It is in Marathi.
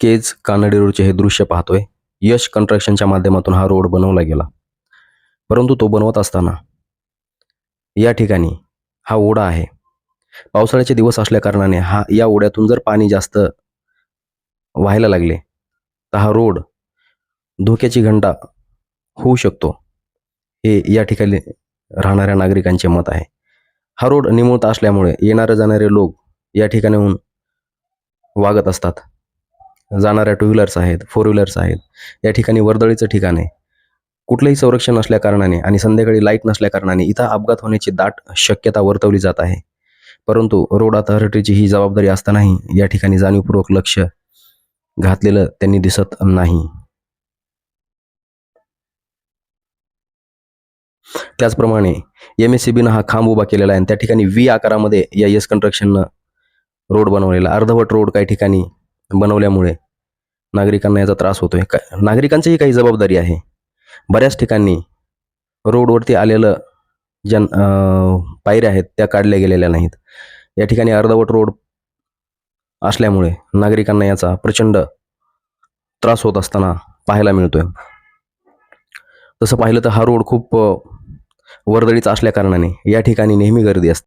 केज कानडे रोडचे हे दृश्य पाहतोय. यश कन्स्ट्रक्शनच्या माध्यमातून हा रोड बनवला गेला. परंतु तो बनवत असताना या ठिकाणी हा ओढा आहे. पावसाळ्याचे दिवस असल्याकारणाने हा या ओढ्यातून जर पाणी जास्त व्हायला लागले तर हा रोड धोक्याची घंटा होऊ शकतो. हे या ठिकाणी राहणाऱ्या नागरिकांचे मत आहे. हा रोड निमुळता असल्यामुळे येणारे जाणारे लोक या ठिकाणाहून वागत असतात. जाणाऱ्या टू व्हीलर्स आहेत फोर व्हीलर्स आहेत. या ठिकाणी वर्दळीचं ठिकाण आहे. कुठलंही संरक्षण नसल्याकारणाने आणि संध्याकाळी लाइट नसल्याकारणाने इथं अपघात होण्याची दाट शक्यता वर्तवली जात आहे. परंतु रोड अथॉरिटीची ही जबाबदारी असतानाही या ठिकाणी जाणीवपूर्वक लक्ष घातलेलं त्यांनी दिसत नाही. त्याचप्रमाणे एम एस सी बीनं हा खांब उभा केलेला आहे आणि त्या ठिकाणी व्ही आकारामध्ये या यस कन्स्ट्रक्शननं रोड बनवलेला अर्धवट रोड काही ठिकाणी बनवल्यामुळे नागरिकांना याचा त्रास होतोय. का नागरिकांचीही काही जबाबदारी आहे. बऱ्याच ठिकाणी रोडवरती आलेलं ज्या पायऱ्या आहेत त्या काढल्या गेलेल्या नाहीत. या ठिकाणी अर्धवट रोड असल्यामुळे नागरिकांना याचा प्रचंड त्रास होत असताना पाहायला मिळतोय. तसं पाहिलं तर हा रोड खूप वर्दळीचा असल्याकारणाने या ठिकाणी नेहमी गर्दी असते.